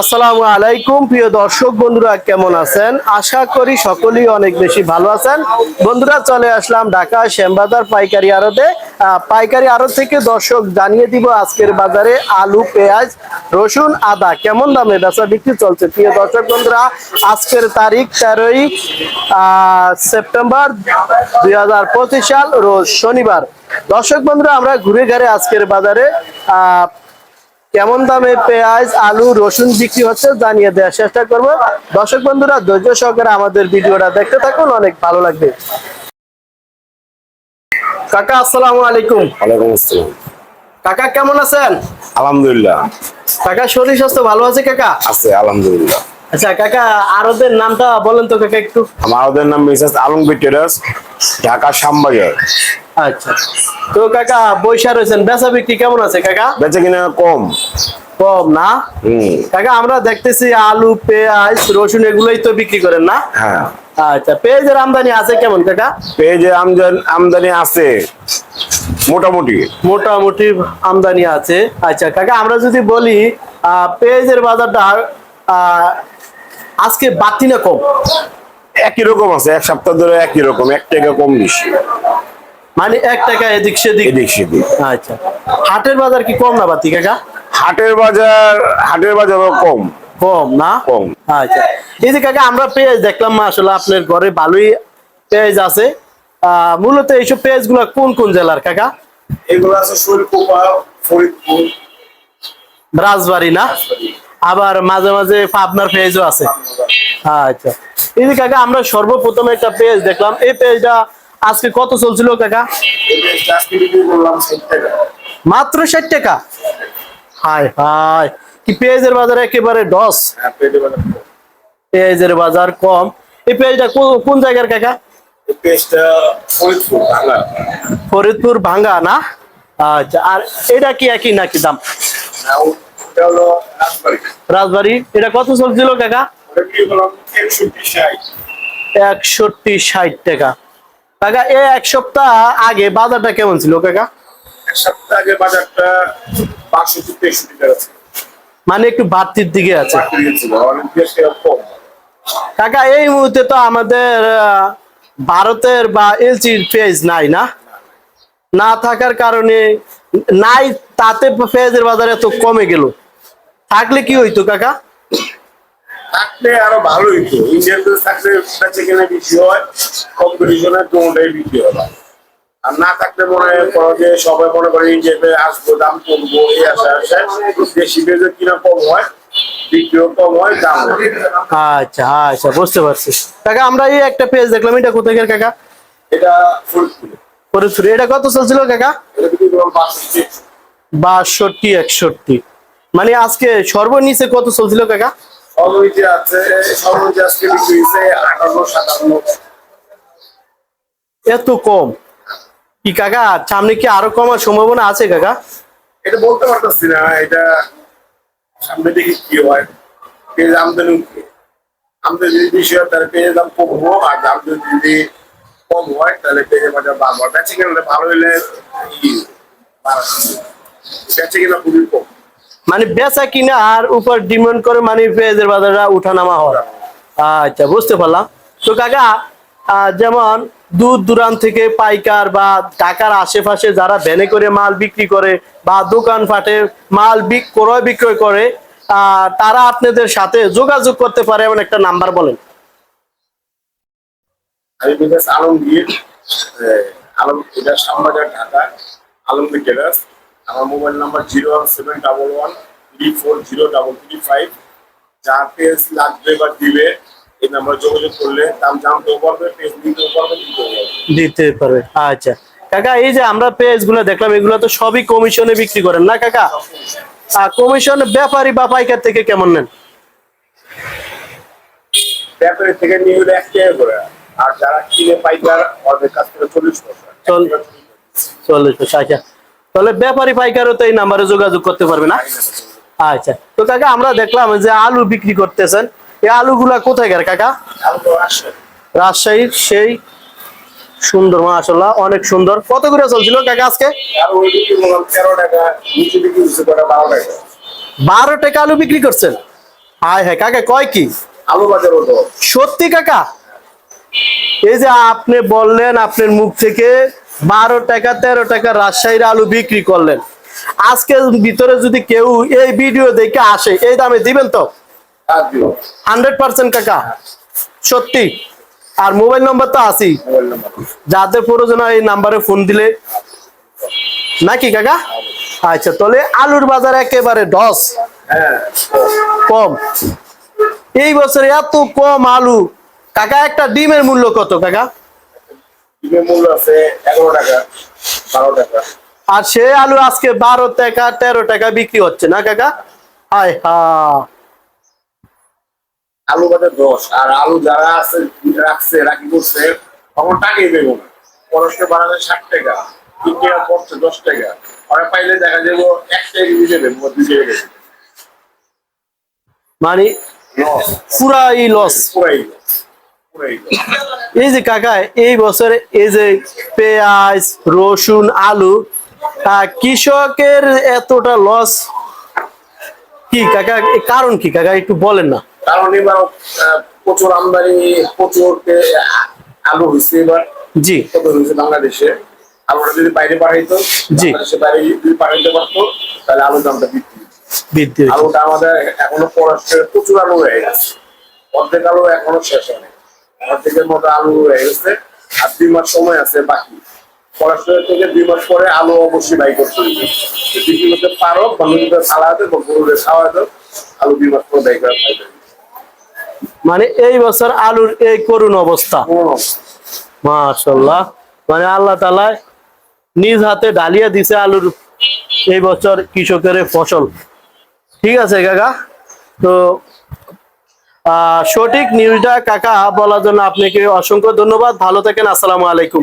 আসসালামু আলাইকুম, প্রিয় দর্শক বন্ধুরা, কেমন আছেন? আশা করি সকলেই অনেক বেশি ভালো আছেন। বন্ধুরা, চলে আসলাম ঢাকা শ্যামবাজার পাইকারি আড়তে। পাইকারি আড়ত থেকে দর্শক জানিয়ে দিব আজকের বাজারে আলু, পেঁয়াজ, রসুন, আদা কেমন দামে বেচা বিক্রি চলছে। প্রিয় দর্শক বন্ধুরা, আজকের তারিখ তেরোই সেপ্টেম্বর দুই হাজার পঁচিশ সাল, রোজ শনিবার। দর্শক বন্ধুরা, আমরা ঘুরে ঘুরে আজকের বাজারে, আহ কেমন দামে পেঁয়াজ আলু রসুন বিক্রি হচ্ছে জানিয়ে দেওয়ার চেষ্টা করব। দর্শক বন্ধুরা ধৈর্য সহকারে আমাদের ভিডিওটা দেখতে থাকুন অনেক ভালো লাগবে। কাকা আসসালামু আলাইকুম। ওয়ালাইকুম আসসালাম। কাকা কেমন আছেন? আলহামদুলিল্লাহ। কাকা শরীর স্বাস্থ্য ভালো আছে কাকা? আছে আলহামদুলিল্লাহ। আচ্ছা কাকা আরদের নামটা বলেন তো কাকা একটু। আমার ওদের নাম মিসেস আলমগীর টেরাস ঢাকা শ্যামবাজার। আচ্ছা। তো কাকা বৈশা রয়েছেন বেচা বিক্রি কেমন আছে কাকা? বেচে কিনা কম। কম না? কাকা আমরা দেখতেছি আলু পেঁয়াজ রসুন এগুলোই তো বিক্রি করেন না? হ্যাঁ। আচ্ছা পেঁয়াজের আমদানি আছে কেমন কাকা? পেঁয়াজে আমদানি আমদানি আছে। মোটামুটি। মোটামুটি আমদানি আছে। আচ্ছা কাকা আমরা যদি বলি আহ, পেঁয়াজের বাজারটা আহ, আজকে বাড়তি না কম? একই রকম আছে এক সপ্তাহ ধরে একই রকম এক টাকা কম বেশি। মানে এক টাকা এদিক সেদিক? এদিক সেদিক। আচ্ছা। হাটের বাজার কি কম না বাতি কাকা? হাটের বাজার হাটের বাজারও কম। কম না? কম। আচ্ছা। এই যে কাকা আমরা পেঁয়াজ দেখলাম আসলে আপনার ঘরে ভালোই পেঁয়াজ আছে। মূলত এইসব পেঁয়াজগুলা কোন কোন জেলার কাকা? এগুলো আছে শৈলকুপা ফরিদপুর। রাজবাড়ি না? আবার মাঝে মাঝে পাবনার পেঁয়াজও আছে। আচ্ছা। এই যে কাকা আমরা সর্বপ্রথম একটা পেজ দেখলাম। এই পেজটা আজকে কত চলছিল কাকা? মাত্র ষাট টাকা? হাই হাই কি পেঁয়াজের বাজার একেবারে ডস। পেঁয়াজের বাজার কম। এই পেঁয়াজটা কোন জায়গার কাকা? ফরিদপুর ভাঙা ফরিদপুর ভাঙ্গা না? আচ্ছা আর এটা কি একই নাকি দাম? রাজবাড়ি। রাজবাড়ি এটা কত চলছিল কাকা? একষট্টি ষাট টাকা। কাকা এ এক সপ্তাহ আগে বাজারটা কেমন ছিল কাকা? এক সপ্তাহ আগে বাজারটা বাষট্টি তেষট্টি টাকা ছিল। মানে একটু বাড়তির দিকে আছে। কাকা এই মুহূর্তে তো আমাদের ভারতের বা এলচির পেজ নাই না? না থাকার কারণে নাই তাতে পেঁয়াজের বাজার এত কমে গেল। থাকলে কি হইতো কাকা? থাকলে আরও ভালো হইতো ইন্ডিয়ান তো থাকলে বেচে কিনে বেশি হয় কম্পিটিশনে দুটাই বিক্রি হবে আর না থাকলে মনে করো যে সবাই মনে করে ইন্ডিয়াতে আসব দাম কমবো এই আশা আসে দেশি পেঁয়াজের কিনা কম হয় হয় আচ্ছা আচ্ছা বুঝতে পারছি। কাকা আমরা এই একটা পেজ দেখলাম এটা কোথায় কাকা? এটা ফরিদপুরে। ফরিদপুরে এটা কত চলছিল কাকা? এটা বাষট্টি। বাষট্টি একষট্টি। মানে আজকে সর্বনিচে কত চলছিল কাকা? সর্বনীতি আছে সর্বনীতি আজকে বিক্রি হয়েছে আটান্ন সাতান্ন। এত কম। কি কাকা সামনে কি আরও কমার সম্ভাবনা আছে কাকা? এটা বলতে পারতেছি না এটা সামনে দেখি কি হয়। পেঁয়াজ আমদানি আমদানি যদি বেশি হয় তাহলে পেঁয়াজের দাম কমবো আর দাম যদি কম হয় তাহলে পেঁয়াজের বাজার বাড়বো। বেচে কিনা ভালো হলে বেচে কিনা খুবই কম। মানে বেচা কিনা আর উপর ডিমান্ড করে মানে পেঁয়াজের বাজারটা উঠানামা হয় আচ্ছা বুঝতে পারলাম। তো কাকা যেমন দূর দূরান্ত থেকে পাইকার বা ঢাকার আশেপাশে যারা ভ্যানে করে মাল বিক্রি করে বা দোকান ফাটে মাল ক্রয় বিক্রয় করে তারা আপনাদের সাথে যোগাযোগ করতে পারে এমন একটা নাম্বার বলেন। আলমগীর আলম এটা শ্যামবাজার, ঢাকা, আলমগীর আমার mobile number zero one seven double one three four zero double three five. যা পেজ লাগবে বা দিবে এই নাম্বার যোগাযোগ করলে দাম জানতেও পারবে পেজ পারবে দিতেও পারবে। দিতে পারবে। আচ্ছা। কাকা এই যে আমরা পেজগুলো দেখলাম এগুলো তো সবই কমিশনে বিক্রি করেন না কাকা? কমিশন ব্যাপারী বা পাইকার থেকে কেমন নেন? ব্যাপারের থেকে নিয়ে হলে এক টাকা করে। আর যারা কিনে পাইকার ওদের কাছ থেকে চল্লিশ পয়সা। চল- চল্লিশ পয়সা আচ্ছা। তাহলে ব্যাপারী পাইকারও তো এই নাম্বারে যোগাযোগ করতে পারবে না? আচ্ছা তো কাকা, আমরা দেখলাম যে আলু বিক্রি করতেছেন। এই আলুগুলা কোথায় গেল কাকা? রাজশাহীর, সেই সুন্দর মাশাল্লাহ অনেক সুন্দর। কত করে চলছিল কাকা আজকে? বারো টাকা আলু বিক্রি করছেন। হায় হ্যাঁ কাকা, কয় কি? আলু বাজার সত্যি কাকা? এই যে আপনি বললেন, আপনার মুখ থেকে বারো টাকা, তেরো টাকা রাজশাহীর আলু বিক্রি করলেন। আজকে ভিতরে যদি কেউ এই ভিডিও দেখে আসে, এই দামে দিবেন তো? হান্ড্রেড পার্সেন্ট কাকা। সত্যি। আর মোবাইল নম্বর তো মোবাইল যাদের প্রয়োজন হয় এই নাম্বারে ফোন দিলে। নাকি কাকা? আচ্ছা তাহলে আলুর বাজার একেবারে ডস কম। এই বছরে এত কম আলু। কাকা, একটা ডিমের মূল্য কত কাকা? ডিমের মূল্য আছে এগারো টাকা বারো টাকা। আর সে আলু আজকে বারো টাকা তেরো টাকা বিক্রি হচ্ছে না কাকা? হায় হা। আলু বাজার দশ আর আলু যারা আছে রাখছে রাখি করছে তখন টাকাই দেবো না। পরশকে বাড়ালে ষাট টাকা তিন টাকা পড়ছে দশ টাকা। পাইলে দেখা যাব এক টাকা দিয়ে দেবে দুই টাকা মানে পুরাই লস পুরাই লস এই যে কাকা এই বছরে এই যে পেঁয়াজ রসুন আলু কৃষকের এতটা লস কি? কাকা কারণ কি? কাকা একটু বলেন না। কারণ এবার প্রচুর আমদানি প্রচুর আলু হয়েছে এবার জি। কত হয়েছে বাংলাদেশে। আলুটা যদি বাইরে পাঠাইতো জি। বাইরে যদি পাঠাইতে পারতো তাহলে আলুর দামটা বৃদ্ধি বৃদ্ধি। আলুটা আমাদের এখনও পড়াশোনা প্রচুর আলু হয়ে গেছে। অর্ধেক আলু এখনও শেষ হয়নি। অর্ধেকের মতো আলু হয়ে গেছে। আর দুই মাস সময় আছে বাকি। পড়াশোনা থেকে দুই মাস পরে আলু অবশ্যই বাই করতে কি করতে পারো বন্ধুদের খাওয়াতে আলু দুই মাস পরে বাই করা। মানে এই বছর আলুর এই করুণ অবস্থা। মাশাল্লাহ মানে আল্লাহ তালা নিজ হাতে ঢালিয়ে দিছে আলুর এই বছর কৃষকের ফসল। ঠিক আছে কাকা? তো সঠিক নিউজটা কাকা বলার জন্য আপনাকে অসংখ্য ধন্যবাদ। ভালো থাকেন আসসালামু আলাইকুম।